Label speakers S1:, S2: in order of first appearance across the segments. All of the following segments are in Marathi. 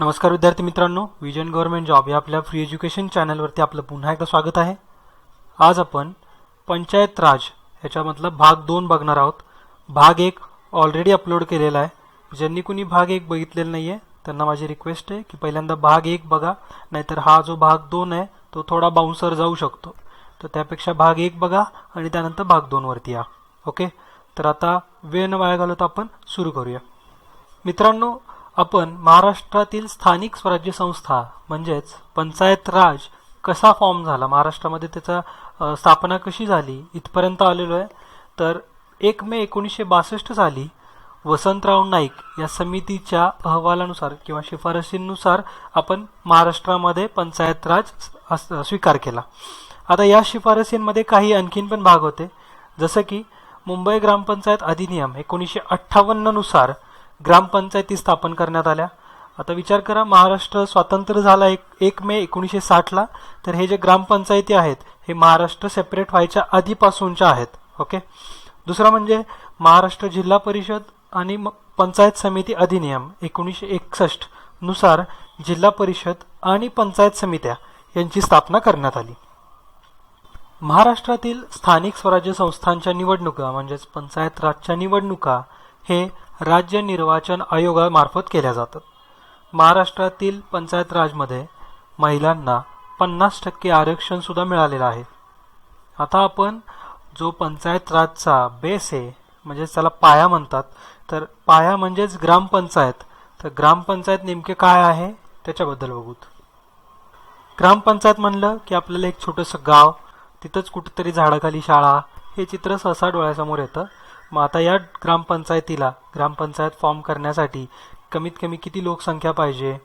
S1: नमस्कार विद्यार्थी मित्रांनो विजन गव्हर्नमेंट जॉब या आपल्या फ्री एज्युकेशन चॅनलवरती आपलं पुन्हा एकदा स्वागत आहे. आज आपण पंचायत राज ह्याच्यामधला भाग दोन बघणार आहोत. भाग एक ऑलरेडी अपलोड केलेला आहे. ज्यांनी कुणी भाग एक बघितलेला नाही आहे त्यांना माझी रिक्वेस्ट आहे की पहिल्यांदा भाग एक बघा नाहीतर हा जो भाग दोन आहे तो थोडा बाउन्सर जाऊ शकतो. तर त्यापेक्षा भाग एक बघा आणि त्यानंतर भाग दोनवरती या. ओके? तर आता वेळ न वाया घालवता आपण सुरू करूया. मित्रांनो आपण महाराष्ट्रातील स्थानिक स्वराज्य संस्था म्हणजेच पंचायत राज कसा फॉर्म झाला? महाराष्ट्रामध्ये त्याचा स्थापना कशी झाली? इथपर्यंत आलेलो आहे. तर एक मे एकोणीसशे बासष्ट साली वसंतराव नाईक या समितीच्या अहवालानुसार किंवा शिफारशींनुसार आपण महाराष्ट्रामध्ये पंचायत राज स्वीकार केला. आता या शिफारसींमध्ये काही आणखीन पण भाग होते. जसं की मुंबई ग्रामपंचायत अधिनियम एकोणीसशे अठ्ठावन्ननुसार नुसार ग्रामपंचायती स्थापन करण्यात आल्या. आता विचार करा महाराष्ट्र स्वातंत्र्य झाला एक एक मे एकोणीसशे साठला. तर हे जे ग्रामपंचायती आहेत हे महाराष्ट्र सेपरेट व्हायच्या आधीपासूनच्या आहेत ओके दुसरा म्हणजे महाराष्ट्र जिल्हा परिषद आणि पंचायत समिती अधिनियम एकोणीसशे एकसष्टनुसार जिल्हा परिषद आणि पंचायत समित्या यांची स्थापना करण्यात आली. महाराष्ट्रातील स्थानिक स्वराज्य संस्थांच्या निवडणुका म्हणजेच पंचायत राजच्या निवडणुका हे राज्य निर्वाचन आयोगामार्फत केल्या जातात. महाराष्ट्रातील पंचायत राजमध्ये महिलांना पन्नास टक्के आरक्षणसुद्धा मिळालेलं आहे. आता आपण जो पंचायत राजचा बेस आहे म्हणजेच त्याला पाया म्हणतात तर पाया म्हणजेच ग्रामपंचायत. तर ग्रामपंचायत नेमके काय आहे त्याच्याबद्दल बघूत. ग्रामपंचायत म्हणलं की आपल्याला एक छोटंसं गाव तिथंच कुठेतरी झाडाखाली शाळा हे चित्र सहसा डोळ्यासमोर येतं. मग आता या ग्रामपंचायतीला ग्रामपंचायत फॉर्म करण्यासाठी कमीत कमी किती लोकसंख्या पाहिजे?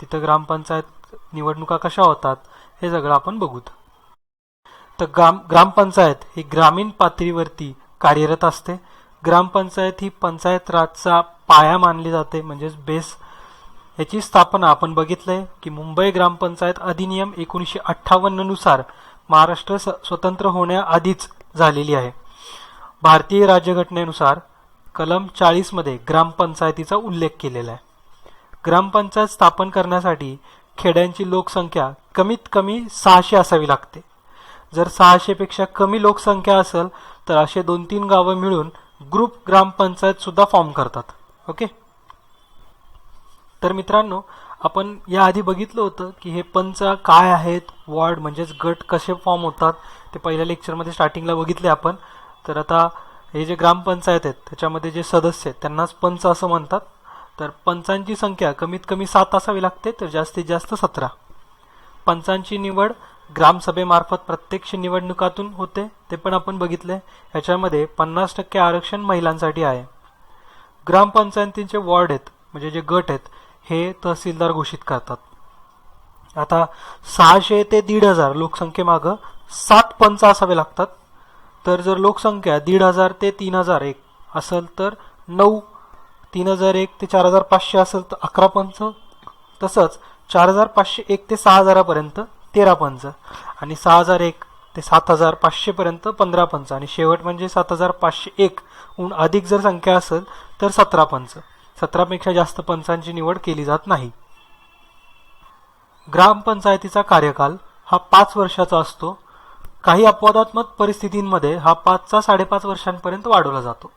S1: तिथं ग्रामपंचायत निवडणुका कशा होतात हे सगळं आपण बघूत. तर ग्राम ग्रामपंचायत ही ग्रामीण पातळीवरती कार्यरत असते. ग्रामपंचायत ही पंचायत राजचा पाया मानली जाते म्हणजेच बेस. याची स्थापना आपण बघितलंय की मुंबई ग्रामपंचायत अधिनियम एकोणीसशे अठ्ठावन्ननुसार महाराष्ट्र स- स्वतंत्र होण्याआधीच झालेली आहे. भारतीय राज्यघटनेनुसार कलम चाळीसमध्ये ग्रामपंचायतीचा उल्लेख केलेला आहे. ग्रामपंचायत स्थापन करण्यासाठी खेड्यांची लोकसंख्या कमीत कमी सहाशे असावी लागते. जर सहाशेपेक्षा कमी लोकसंख्या असेल तर असे दोन तीन गावं मिळून ग्रुप ग्रामपंचायत सुद्धा फॉर्म करतात. ओके? तर मित्रांनो आपण याआधी बघितलं होतं की हे पंच काय आहेत? वॉर्ड म्हणजेच गट कसे फॉर्म होतात? ते पहिल्या लेक्चरमध्ये स्टार्टिंगला बघितले आपण. तर आता हे जे ग्रामपंचायत आहेत त्याच्यामध्ये जे सदस्य आहेत त्यांनाच पंच असं म्हणतात. तर पंचांची संख्या कमीत कमी सात असावी लागते तर जास्तीत जास्त सतरा. पंचांची निवड ग्रामसभेमार्फत प्रत्यक्ष निवडणुकातून होते ते पण आपण बघितले ह्याच्यामध्ये पन्नास टक्के आरक्षण महिलांसाठी आहे. ग्रामपंचायतींचे वॉर्ड आहेत म्हणजे जे गट आहेत हे तहसीलदार घोषित करतात. आता सहाशे ते दीड हजार लोकसंख्येमागं सात पंच असावे लागतात. तर जर लोकसंख्या दीड हजार ते तीन हजार एक असेल तर नऊ तीन हजार एक ते चार हजार पाचशे असेल तर अकरा पंच तसंच चार हजार पाचशे एक ते सहा हजारापर्यंत तेरा पंच आणि सहा हजार एक ते सात हजार पाचशेपर्यंत पंधरा पंच आणि शेवट म्हणजे सात हजार पाचशे एकहून अधिक जर संख्या असेल तर सतरा पंच. सतरापेक्षा जास्त पंचांची निवड केली जात नाही. ग्रामपंचायतीचा कार्यकाल हा पाच वर्षाचा असतो. काही अपवादात्मक परिस्थितींमध्ये हा पाचचा साडेपाच वर्षांपर्यंत वाढवला जातो.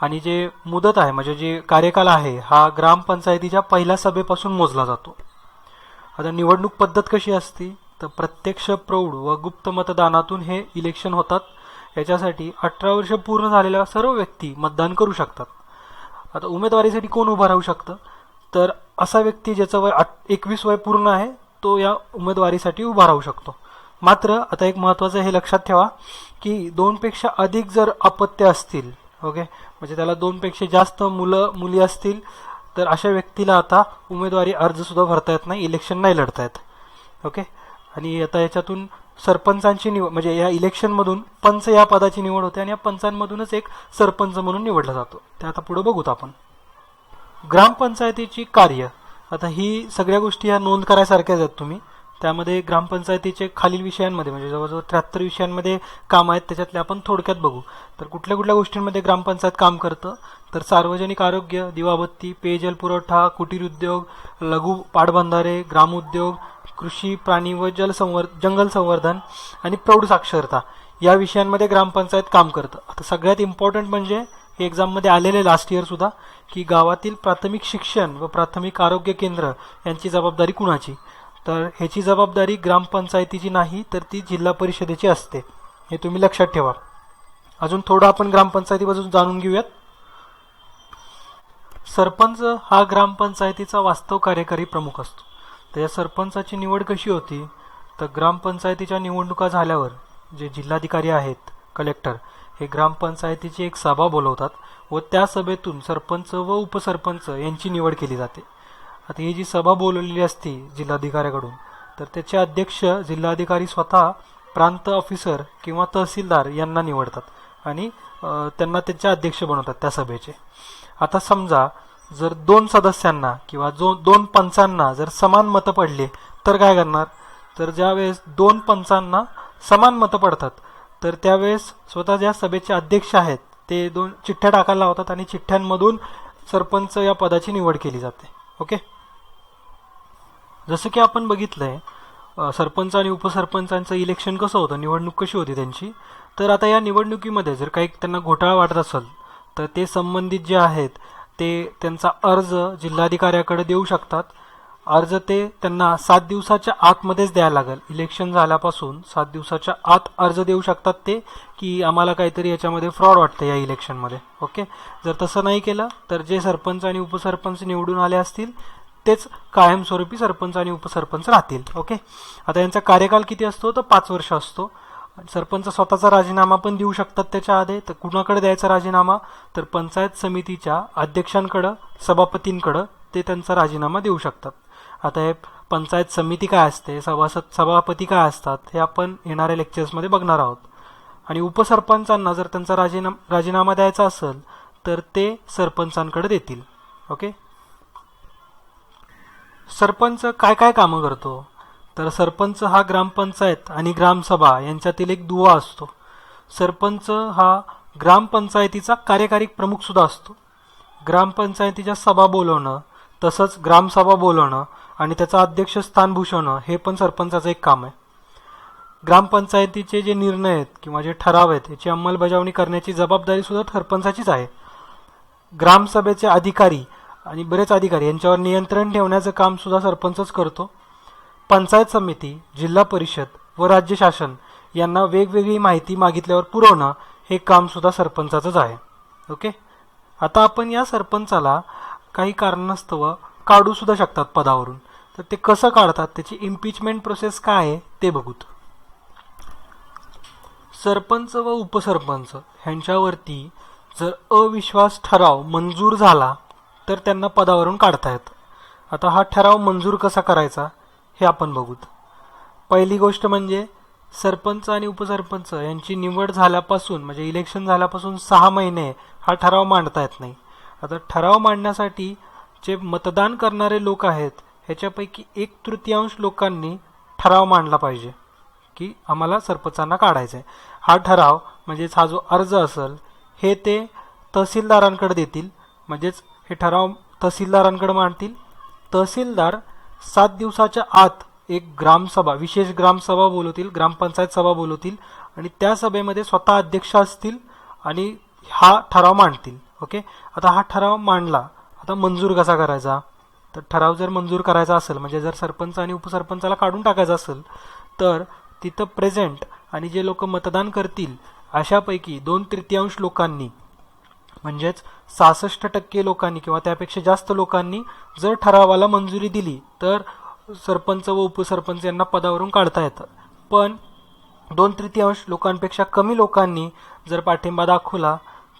S1: आणि जे मुदत आहे म्हणजे जे कार्यकाल आहे हा ग्रामपंचायतीच्या पहिल्या सभेपासून मोजला जातो. आता निवडणूक पद्धत कशी असती? तर प्रत्यक्ष प्रौढ व गुप्त मतदानातून हे इलेक्शन होतात. याच्यासाठी अठरा वर्ष पूर्ण झालेल्या सर्व व्यक्ती मतदान करू शकतात. आता उमेदवारीसाठी कोण उभं राहू शकतं? तर असा व्यक्ती ज्याचं वय एकवीस वय पूर्ण आहे तो या उमेदवारीसाठी उभा राहू शकतो. मात्र आता एक महत्त्वाचं हे लक्षात ठेवा की दोनपेक्षा अधिक जर अपत्य असतील ओके? म्हणजे त्याला दोनपेक्षा जास्त मुलं मुली असतील तर अशा व्यक्तीला आता उमेदवारी अर्जसुद्धा भरता येत नाही इलेक्शन नाही लढता येत ओके? आणि आता याच्यातून सरपंचांची निवड म्हणजे या इलेक्शनमधून पंच या पदाची निवड होते आणि या पंचांमधूनच एक सरपंच म्हणून निवडला जातो. ते आता पुढे बघूत आपण. ग्रामपंचायतीची कार्य. आता ही सगळ्या गोष्टी ह्या नोंद करायसारख्याच आहेत तुम्ही. त्यामध्ये ग्रामपंचायतीचे खालील विषयांमध्ये म्हणजे जवळजवळ त्र्याहत्तर विषयांमध्ये काम आहेत त्याच्यातले आपण थोडक्यात बघू. तर कुठल्या कुठल्या गोष्टींमध्ये ग्रामपंचायत काम करतं? तर सार्वजनिक आरोग्य दिवाबत्ती पेयजल पुरवठा कुटीर उद्योग लघु पाटबंधारे ग्रामउद्योग कृषी प्राणी व जलसंवर जंगल संवर्धन आणि प्रौढ साक्षरता या विषयांमध्ये ग्रामपंचायत काम करतं. आता सगळ्यात इम्पॉर्टंट म्हणजे एक्झाममध्ये आलेले लास्ट इयर सुद्धा की गावातील प्राथमिक शिक्षण व प्राथमिक आरोग्य केंद्र यांची जबाबदारी कुणाची? तर ह्याची जबाबदारी ग्रामपंचायतीची नाही तर ती जिल्हा परिषदेची असते. हे तुम्ही लक्षात ठेवा. अजून थोडं आपण ग्रामपंचायतीपासून जाणून घेऊयात. सरपंच हा ग्रामपंचायतीचा वास्तव कार्यकारी प्रमुख असतो. तर या सरपंचाची निवड कशी होती? तर ग्रामपंचायतीच्या निवडणुका झाल्यावर जे जिल्हाधिकारी आहेत कलेक्टर हे ग्रामपंचायतीची एक सभा बोलवतात व त्या सभेतून सरपंच व उपसरपंच यांची निवड केली जाते. आता ही जी सभा बोलवलेली असते जिल्हाधिकाऱ्याकडून तर त्याचे अध्यक्ष जिल्हाधिकारी स्वतः प्रांत ऑफिसर किंवा तहसीलदार यांना निवडतात आणि त्यांना त्यांचे अध्यक्ष बनवतात त्या सभेचे. आता समजा जर दोन सदस्यांना किंवा जो दोन पंचांना जर समान मतं पडले तर काय करणार? तर ज्यावेळेस दोन पंचांना समान मतं पडतात तर त्यावेळेस स्वतः ज्या सभेचे अध्यक्ष आहेत ते दोन चिठ्ठ्या टाकायला लावतात आणि चिठ्ठ्यांमधून सरपंच या पदाची निवड केली जाते. ओके? जसं की आपण बघितलंय सरपंच आणि उपसरपंचांचं इलेक्शन कसं होतं निवडणूक कशी होती त्यांची? तर आता या निवडणुकीमध्ये जर काही त्यांना घोटाळा वाटत असेल तर ते संबंधित जे आहेत ते त्यांचा अर्ज जिल्हाधिकाऱ्याकडे देऊ शकतात. अर्ज ते त्यांना सात दिवसाच्या आतमध्येच द्यायला लागेल. इलेक्शन झाल्यापासून सात दिवसाच्या आत अर्ज देऊ शकतात ते की आम्हाला काहीतरी याच्यामध्ये फ्रॉड वाटतं या इलेक्शनमध्ये ओके जर तसं नाही केलं तर जे सरपंच आणि उपसरपंच निवडून आले असतील तेच कायमस्वरूपी सरपंच आणि उपसरपंच राहतील ओके आता यांचा कार्यकाल किती असतो? तर पाच वर्ष असतो. सरपंच स्वतःचा राजीनामा पण देऊ शकतात त्याच्या आधी तर कुणाकडे द्यायचा राजीनामा? तर पंचायत समितीच्या अध्यक्षांकडं सभापतींकडं ते त्यांचा राजीनामा देऊ शकतात. आता हे पंचायत समिती काय असते सभासद सभापती काय असतात हे आपण येणाऱ्या लेक्चर्समध्ये बघणार आहोत. आणि उपसरपंचांना जर त्यांचा राजीनामा राजीनामा द्यायचा असेल तर ते सरपंचांकडे देतील ओके सरपंच काय काय कामं करतो? तर सरपंच हा ग्रामपंचायत आणि ग्रामसभा यांच्यातील एक दुवा असतो. सरपंच हा ग्रामपंचायतीचा कार्यकारी प्रमुखसुद्धा असतो. ग्रामपंचायतीच्या सभा बोलवणं तसंच ग्रामसभा बोलवणं आणि त्याचं अध्यक्षस्थान भूषवणं हे पण सरपंचाचं एक काम आहे. ग्रामपंचायतीचे जे निर्णय आहेत किंवा जे ठराव आहेत याची अंमलबजावणी करण्याची जबाबदारीसुद्धा सरपंचाचीच आहे. ग्रामसभेचे अधिकारी आणि बरेच अधिकारी यांच्यावर नियंत्रण ठेवण्याचं काम सुद्धा सरपंचच करतो. पंचायत समिती जिल्हा परिषद व राज्य शासन यांना वेगवेगळी माहिती मागितल्यावर पुरवणं हे काम सुद्धा सरपंचाचंच आहे. ओके? आता आपण या सरपंचाला काही कारणास्तव काढू सुद्धा शकतात पदावरून. तर ते कसं काढतात त्याची इम्पिचमेंट प्रोसेस काय आहे ते बघूत. सरपंच व उपसरपंच ह्यांच्यावरती जर अविश्वास ठराव मंजूर झाला तर त्यांना पदावरून काढता आता हा ठराव मंजूर कसा करायचा हे आपण बघूत. पहिली गोष्ट म्हणजे सरपंच आणि उपसरपंच यांची निवड झाल्यापासून म्हणजे इलेक्शन झाल्यापासून सहा महिने हा ठराव मांडता येत नाही. आता ठराव मांडण्यासाठी जे मतदान करणारे लोक आहेत ह्याच्यापैकी एक तृतीयांश लोकांनी ठराव मांडला पाहिजे की आम्हाला सरपंचांना काढायचं आहे हा ठराव म्हणजेच हा जो अर्ज असेल हे ते तहसीलदारांकडे देतील म्हणजेच हे ठराव तहसीलदारांकडे मांडतील. तहसीलदार सात दिवसाच्या आत एक ग्रामसभा विशेष ग्रामसभा बोलवतील ग्रामपंचायत सभा बोलवतील आणि त्या सभेमध्ये स्वतः अध्यक्ष असतील आणि हा ठराव मांडतील. ओके? आता हा ठराव मांडला. आता मंजूर कसा करायचा? तर ठराव जर मंजूर करायचा असेल म्हणजे जर सरपंच आणि उपसरपंचाला काढून टाकायचा असेल तर तिथं प्रेझेंट आणि जे लोक मतदान करतील अशापैकी दोन तृतीयांश लोकांनी म्हणजेच सहासष्ट टक्के लोकांनी किंवा त्यापेक्षा जास्त लोकांनी जर ठरावाला मंजुरी दिली तर सरपंच व उपसरपंच यांना पदावरून काढता येतं. पण दोन तृतीयांश लोकांपेक्षा कमी लोकांनी जर पाठिंबा दाखवला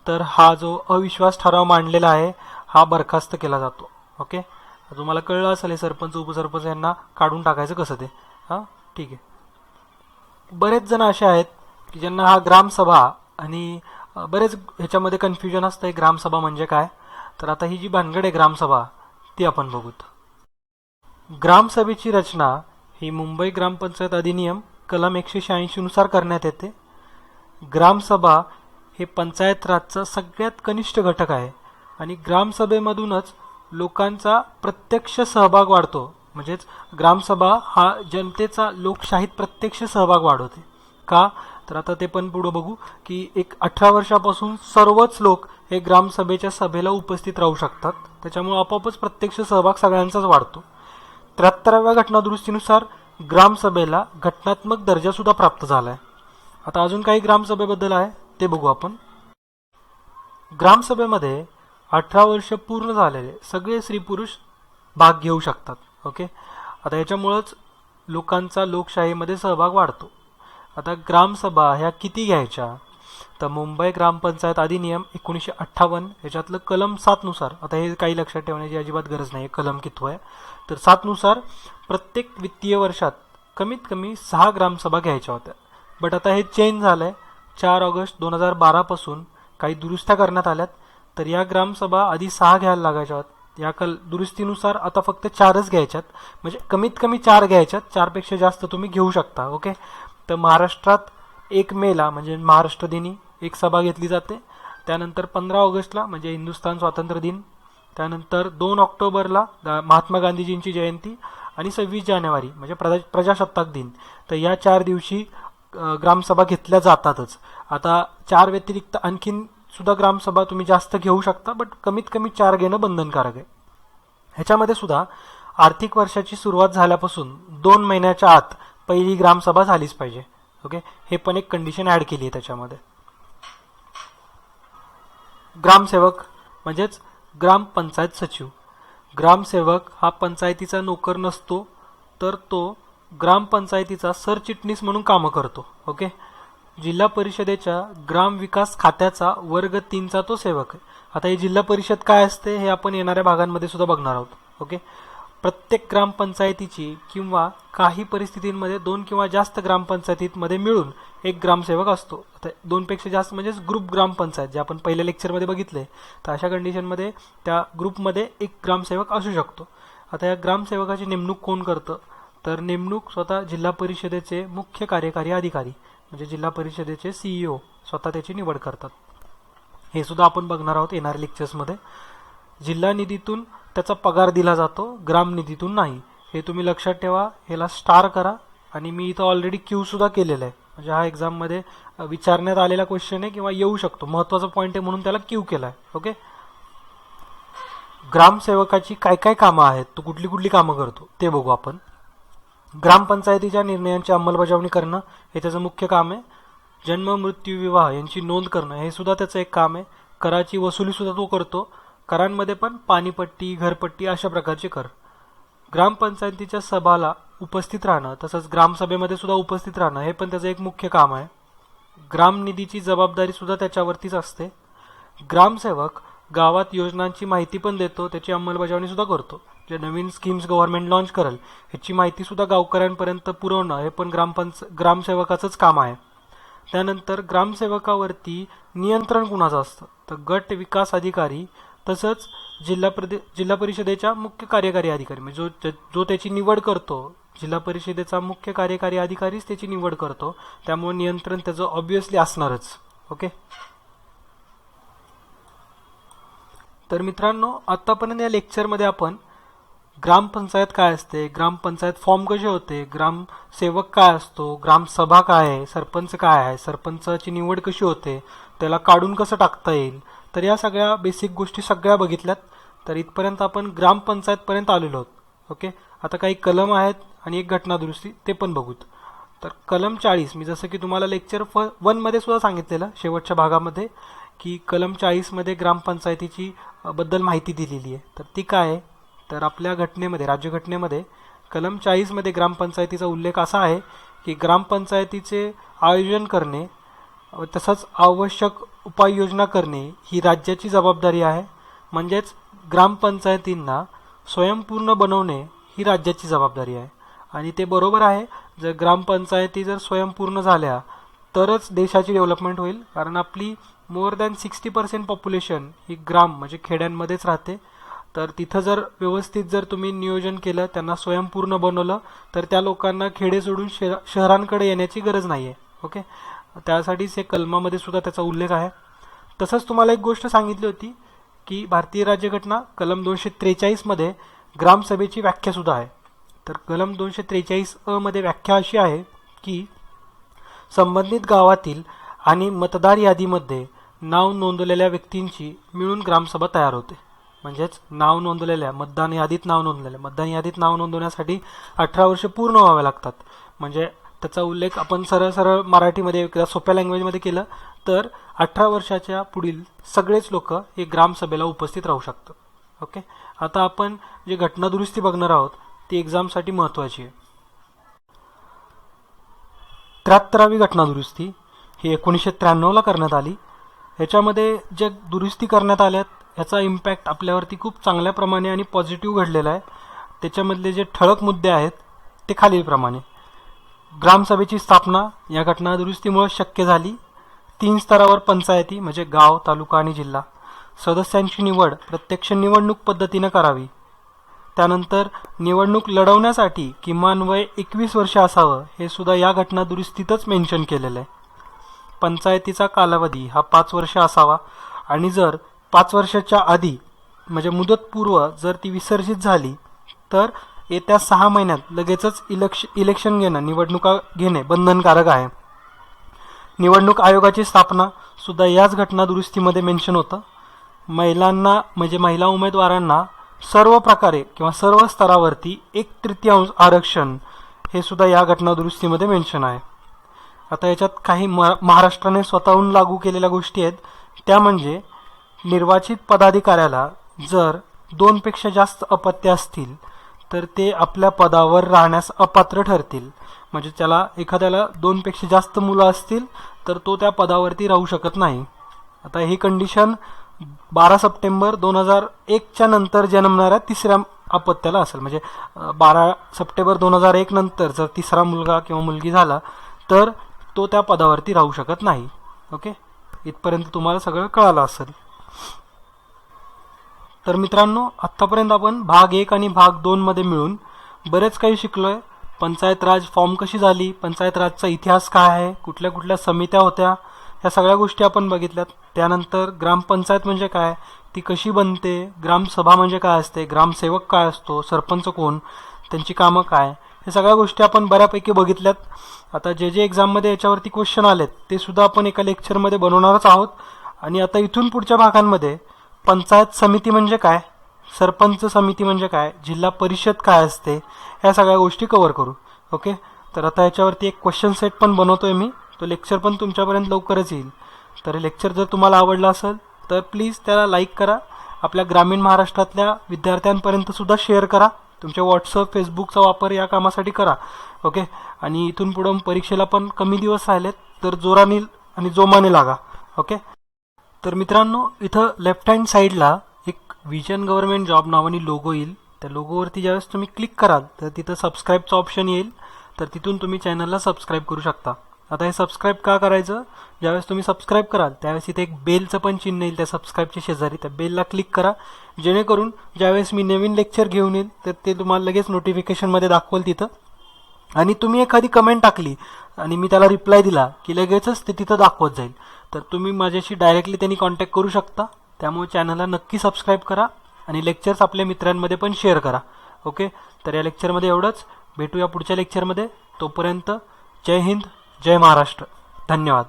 S1: तर हा जो अविश्वास ठराव मांडलेला आहे हा बरखास्त केला जातो. ओके? तुम्हाला कळलं असेल हे सरपंच उपसरपंच यांना काढून टाकायचं कसं ते? हां? ठीक आहे. बरेच जण असे आहेत की ज्यांना हा ग्रामसभा आणि बरेच ह्याच्यामध्ये कन्फ्युजन असतं आहे ग्रामसभा म्हणजे काय? तर आता ही जी भानगड आहे ग्रामसभा ती आपण बघूत. ग्रामसभेची रचना ही मुंबई ग्रामपंचायत अधिनियम कलम एकशे शहाऐंशीनुसार करण्यात येते. ग्रामसभा हे पंचायत राजचा सगळ्यात कनिष्ठ घटक आहे आणि ग्रामसभेमधूनच लोकांचा प्रत्यक्ष सहभाग वाढतो. म्हणजेच ग्रामसभा हा जनतेचा लोकशाहीत प्रत्यक्ष सहभाग वाढवते. का? तर आता ते पण पुढं बघू की एक अठरा वर्षापासून सर्वच लोक हे ग्रामसभेच्या सभेला उपस्थित राहू शकतात. त्याच्यामुळे आपोआपच प्रत्यक्ष सहभाग सगळ्यांचाच वाढतो. त्र्याहत्तराव्या घटनादुरुस्तीनुसार ग्रामसभेला घटनात्मक दर्जासुद्धा प्राप्त झाला आहे आता अजून काही ग्रामसभेबद्दल आहे ते बघू आपण. ग्रामसभेमध्ये अठरा वर्ष पूर्ण झालेले सगळे स्त्री पुरुष भाग घेऊ शकतात ओके? आता याच्यामुळंच लोकांचा लोकशाहीमध्ये सहभाग वाढतो. आता ग्रामसभा ह्या किती घ्यायच्या? तर मुंबई ग्रामपंचायत अधिनियम एकोणीसशे अठ्ठावन्न याच्यातलं कलम सातनुसार आता हे काही लक्षात ठेवण्याची अजिबात गरज नाही कलम कितवं आहे. तर सातनुसार प्रत्येक वित्तीय वर्षात कमीत कमी सहा ग्रामसभा घ्यायच्या होत्या. बट आता हे चेंज झालं आहे चार ऑगस्ट दोन हजार बारापासून काही दुरुस्त्या करण्यात आल्यात. तर या ग्रामसभा आधी सहा घ्यायला लागायच्या होत्या. या कल दुरुस्तीनुसार आता फक्त चारच घ्यायच्यात. म्हणजे कमीत कमी चार घ्यायच्यात. चारपेक्षा जास्त तुम्ही घेऊ शकता ओके तर महाराष्ट्रात एक मेला म्हणजे महाराष्ट्र दिनी एक सभा घेतली जाते. त्यानंतर पंधरा ऑगस्टला म्हणजे हिंदुस्थान स्वातंत्र्य दिन. त्यानंतर दोन ऑक्टोबरला महात्मा गांधीजींची जयंती आणि सव्वीस जानेवारी म्हणजे प्रजा प्रजासत्ताक दिन. तर या चार दिवशी ग्रामसभा घेतल्या जातातच. आता चार व्यतिरिक्त आणखीन सुद्धा ग्रामसभा तुम्ही जास्त घेऊ शकता बट कमीत कमी चार घेणं बंधनकारक आहे. ह्याच्यामध्ये सुद्धा आर्थिक वर्षाची सुरुवात झाल्यापासून दोन महिन्याच्या आत पहिली ग्रामसभा झालीच पाहिजे. ओके? हे पण एक कंडिशन ॲड केली आहे त्याच्यामध्ये. ग्रामसेवक म्हणजेच ग्रामपंचायत सचिव. ग्रामसेवक हा पंचायतीचा नोकर नसतो तर तो ग्रामपंचायतीचा सरचिटणीस म्हणून कामं करतो. ओके? जिल्हा परिषदेच्या ग्राम विकास खात्याचा वर्ग तीनचा तो सेवक आहे. आता हे जिल्हा परिषद काय असते हे आपण येणाऱ्या भागांमध्ये सुद्धा बघणार आहोत. ओके? प्रत्येक ग्रामपंचायतीची किंवा काही परिस्थितींमध्ये दोन किंवा जास्त ग्रामपंचायतीमध्ये मिळून एक ग्रामसेवक असतो. आता दोनपेक्षा जास्त म्हणजेच ग्रुप ग्रामपंचायत जे आपण पहिल्या लेक्चरमध्ये बघितले तर अशा कंडिशनमध्ये त्या ग्रुपमध्ये एक ग्रामसेवक असू शकतो. आता या ग्रामसेवकाची नेमणूक कोण करतं? तर नेमणूक स्वतः जिल्हा परिषदेचे मुख्य कार्यकारी अधिकारी म्हणजे जिल्हा परिषदेचे सीईओ स्वतः त्याची निवड करतात. हे सुद्धा आपण बघणार आहोत येणाऱ्या लेक्चर्समध्ये जिल्हा निधीतून त्याचा पगार दिला जातो ग्राम निधीतून नाही. हे तुम्ही लक्षात ठेवा ह्याला स्टार करा. आणि मी इथं ऑलरेडी क्यूसुद्धा केलेलं केलेला आहे. म्हणजे हा एक्झाममध्ये विचारण्यात आलेला क्वेश्चन आहे किंवा येऊ शकतो. महत्त्वाचा पॉईंट आहे म्हणून त्याला क्यू केला आहे ओके ग्रामसेवकाची काय काय कामं आहेत? तो कुठली कुठली कामं करतो? ते बघू आपण. ग्रामपंचायतीच्या निर्णयांची अंमलबजावणी करणं हे त्याचं मुख्य काम आहे. जन्म मृत्यू विवाह यांची नोंद करणं हे सुद्धा त्याचं एक काम आहे. कराची वसुलीसुद्धा तो करतो. करांमध्ये पण पाणीपट्टी घरपट्टी अशा प्रकारचे कर. ग्रामपंचायतीच्या सभाला उपस्थित राहणं तसंच ग्रामसभेमध्ये सुद्धा उपस्थित राहणं हे पण त्याचं एक मुख्य काम आहे. ग्रामनिधीची जबाबदारी सुद्धा त्याच्यावरतीच असते. ग्रामसेवक गावात योजनांची माहिती पण देतो त्याची अंमलबजावणी सुद्धा करतो. जे नवीन स्कीम्स गव्हर्नमेंट लॉन्च करेल ह्याची माहिती सुद्धा गावकऱ्यांपर्यंत पुरवणं हे पण ग्रामपंच ग्रामसेवकाचंच काम आहे. त्यानंतर ग्रामसेवकावरती नियंत्रण कुणाचं असतं? तर गट विकास अधिकारी तसंच जिल्हा प्रदे जिल्हा परिषदेच्या मुख्य कार्यकारी अधिकारी म्हणजे जो जो त्याची निवड करतो जिल्हा परिषदेचा मुख्य कार्यकारी अधिकारीच त्याची निवड करतो. त्यामुळे नियंत्रण त्याचं ऑब्विसली असणारच. ओके तर मित्रांनो आत्तापर्यंत या लेक्चरमध्ये आपण ग्रामपंचायत काय असते ग्रामपंचायत फॉर्म कसे होते ग्रामसेवक काय असतो ग्रामसभा काय आहे सरपंच काय आहे सरपंचाची निवड कशी होते त्याला काढून कसं टाकता येईल तर या सगळ्या बेसिक गोष्टी सगळ्या बघितल्यात. तर इथपर्यंत आपण ग्रामपंचायतपर्यंत आलेलो आहोत. ओके आता काही कलम आहेत आणि एक घटना दुरुस्ती ते पण बघूत. तर कलम चाळीस मी जसं की तुम्हाला लेक्चर फ वनमध्ये सुद्धा सांगितलेलं शेवटच्या भागामध्ये की कलम चाळीसमध्ये ग्रामपंचायतीची बद्दल माहिती दिलेली आहे. तर ती काय आहे? तर आपल्या घटनेमध्ये राज्यघटनेमध्ये कलम चाळीसमध्ये ग्रामपंचायतीचा उल्लेख असा आहे की ग्रामपंचायतीचे आयोजन करणे तसंच आवश्यक उपाययोजना करणे ही राज्याची जबाबदारी आहे. म्हणजेच ग्रामपंचायतींना स्वयंपूर्ण बनवणे ही राज्याची जबाबदारी आहे. आणि ते बरोबर आहे जर ग्रामपंचायती जर स्वयंपूर्ण झाल्या तरच देशाची डेव्हलपमेंट होईल. कारण आपली more than sixty percent population ही ग्राम म्हणजे खेड्यांमध्येच राहते. तर तिथं जर व्यवस्थित जर तुम्ही नियोजन केलं त्यांना स्वयंपूर्ण बनवलं तर त्या लोकांना खेडे सोडून शहरा शहरांकडे येण्याची गरज नाही आहे ओके? त्यासाठीच हे कलमामध्ये सुद्धा त्याचा उल्लेख आहे. तसंच तुम्हाला एक गोष्ट सांगितली होती की भारतीय राज्यघटना कलम दोनशे त्रेचाळीसमध्ये ग्रामसभेची व्याख्यासुद्धा आहे. तर कलम दोनशे त्रेचाळीस अमध्ये मध्ये व्याख्या अशी आहे की संबंधित गावातील आणि मतदार यादीमध्ये नाव नोंदवलेल्या व्यक्तींची मिळून ग्रामसभा तयार होते. म्हणजेच नाव नोंदवलेल्या मतदान यादीत नाव नोंदलेल्या मतदान यादीत नाव नोंदवण्यासाठी अठरा वर्ष पूर्ण व्हावे लागतात. म्हणजे त्याचा उल्लेख आपण सरळ सरळ मराठीमध्ये किंवा सोप्या लँग्वेजमध्ये केलं तर अठरा वर्षाच्या पुढील सगळेच लोक हे ग्रामसभेला उपस्थित राहू शकतात. ओके आता आपण जे घटना दुरुस्ती बघणार आहोत ती एक्झामसाठी महत्त्वाची आहे. त्र्याहत्तरावी घटना दुरुस्ती ही एकोणीसशे त्र्याण्णवला करण्यात आली. ह्याच्यामध्ये जे दुरुस्ती करण्यात आल्यात ह्याचा इम्पॅक्ट आपल्यावरती खूप चांगल्या प्रमाणे आणि पॉझिटिव्ह घडलेला आहे. त्याच्यामधले जे ठळक मुद्दे आहेत ते खालीलप्रमाणे. ग्रामसभेची स्थापना या घटना दुरुस्तीमुळे शक्य झाली. तीन स्तरावर पंचायती म्हणजे गाव तालुका आणि जिल्हा. सदस्यांची निवड प्रत्यक्ष निवडणूक पद्धतीनं करावी. त्यानंतर निवडणूक लढवण्यासाठी किमान वय एकवीस वर्ष असावं हे सुद्धा या घटना दुरुस्तीतच मेन्शन केलेलं आहे. पंचायतीचा कालावधी हा पाच वर्ष असावा आणि जर पाच वर्षाच्या आधी म्हणजे मुदतपूर्व जर ती विसर्जित झाली तर येत्या सहा महिन्यात लगेचच इलेक्श इलेक्शन घेणं निवडणुका घेणे बंधनकारक आहे. निवडणूक आयोगाची स्थापना सुद्धा याच घटना दुरुस्तीमध्ये मेन्शन होतं. महिलांना म्हणजे महिला उमेदवारांना सर्व प्रकारे किंवा सर्व स्तरावरती एक तृतीयांश आरक्षण हे सुद्धा या घटना दुरुस्तीमध्ये मेन्शन आहे. आता याच्यात काही म महाराष्ट्राने स्वतःहून लागू केलेल्या गोष्टी आहेत. त्या म्हणजे निर्वाचित पदाधिकाऱ्याला जर दोनपेक्षा जास्त अपत्य असतील तर ते आपल्या पदावर राहण्यास अपात्र ठरतील. म्हणजे त्याला एखाद्याला दोनपेक्षा जास्त मुलं असतील तर तो त्या पदावरती राहू शकत नाही. आता ही कंडिशन बारा सप्टेंबर दोन हजार एकच्या नंतर जन्मणाऱ्या तिसऱ्या अपत्याला असेल. म्हणजे बारा सप्टेंबर दोन हजार एक नंतर जर तिसरा मुलगा किंवा मुलगी झाला तर तो त्या पदावरती राहू शकत नाही. ओके? इथपर्यंत तुम्हाला सगळं कळालं असेल. तर मित्रांनो आत्तापर्यंत आपण भाग एक आणि भाग दोनमध्ये मिळून बरेच काही शिकलो आहे पंचायत राज फॉर्म कशी झाली? पंचायत राजचा इतिहास काय आहे? कुठल्या कुठल्या समित्या होत्या? ह्या सगळ्या गोष्टी आपण बघितल्यात. त्यानंतर ग्रामपंचायत म्हणजे काय? ती कशी बनते? ग्रामसभा म्हणजे काय असते? ग्रामसेवक काय असतो? सरपंच कोण? त्यांची कामं काय? हे सगळ्या गोष्टी आपण बऱ्यापैकी बघितल्यात. आता जे जे एक्झाममध्ये याच्यावरती क्वेश्चन आलेत ते सुद्धा आपण एका लेक्चरमध्ये बनवणारच आहोत. आणि आता इथून पुढच्या भागांमध्ये पंचायत समिती म्हणजे काय? सरपंच समिती म्हणजे काय? जिल्हा परिषद काय असते? ह्या सगळ्या गोष्टी कव्हर करू. ओके तर आता याच्यावरती एक क्वेश्चन सेट पण बनवतोय मी. तो लेक्चर पण तुमच्यापर्यंत लवकरच येईल. तर लेक्चर जर तुम्हाला आवडलं असेल तर प्लीज त्याला लाईक करा. आपल्या ग्रामीण महाराष्ट्रातल्या विद्यार्थ्यांपर्यंतसुद्धा शेअर करा. तुमच्या व्हॉट्सअप फेसबुकचा वापर या कामासाठी करा. ओके आणि इथून पुढं परीक्षेला पण कमी दिवस राहिलेत तर जोराने आणि जोमाने लागा. ओके तर मित्रांनो इथं लेफ्ट हँड साईडला एक विजन गव्हर्नमेंट जॉब नावाने लोगो येईल. त्या लोगोवरती ज्यावेळेस तुम्ही क्लिक कराल तर तिथं सबस्क्राईबचं ऑप्शन येईल. तर तिथून तुम्ही चॅनलला सबस्क्राईब करू शकता. आता हे सबस्क्राईब का करायचं? ज्यावेळेस तुम्ही सबस्क्राईब कराल त्यावेळेस इथे एक बेलचं पण चिन्ह येईल त्या सबस्क्राईबच्या शेजारी. त्या बेलला क्लिक करा. जेणेकरून ज्यावेळेस मी नवीन लेक्चर घेऊन येईल तर ते तुम्हाला लगेच नोटिफिकेशनमध्ये दाखवेल तिथं. आणि तुम्ही एखादी कमेंट टाकली आणि मी त्याला रिप्लाय दिला की लगेचच ते तिथं दाखवत जाईल. तर तुम्ही माझ्याशी डायरेक्टली त्यांनी कॉन्टॅक्ट करू शकता. त्यामुळे चॅनलला नक्की सबस्क्राईब करा आणि लेक्चर्स आपल्या मित्रांमध्ये पण शेअर करा. ओके तर या लेक्चरमध्ये एवढंच. भेटूया पुढच्या लेक्चरमध्ये तोपर्यंत जय हिंद जय महाराष्ट्र. धन्यवाद.